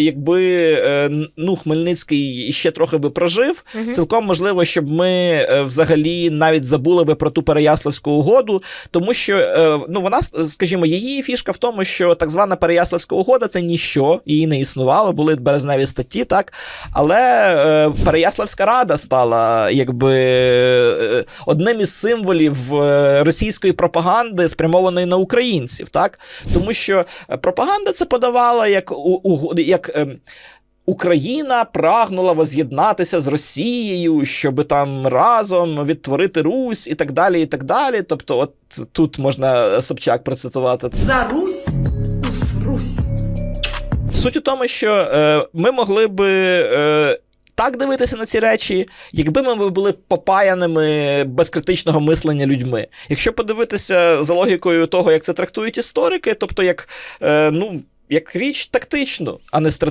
Якби е, ну, Хмельницький ще трохи би прожив, Мгм. цілком можливо, щоб ми е, взагалі навіть забули би про ту Переяславську угоду, тому що е, ну вона, скажімо, її фішка в тому, що так звана Переяславська угода це ніщо, її не існувало, були березневі статті, так. Але Переяславська рада стала якби одним із символів російської пропаганди, спрямованої на українців, так тому що пропаганда це подавала як у, у як. ем, Україна прагнула воз'єднатися з Росією, щоб там разом відтворити Русь і так далі. і так далі. Тобто, от тут можна Собчак процитувати. За Русь Русь. Суть у тому, що е, ми могли би. Е, так дивитися на ці речі, якби ми були попаяними без критичного мислення людьми. Якщо подивитися за логікою того, як це трактують історики, тобто як, е, ну, як річ тактичну, а не стратегічну.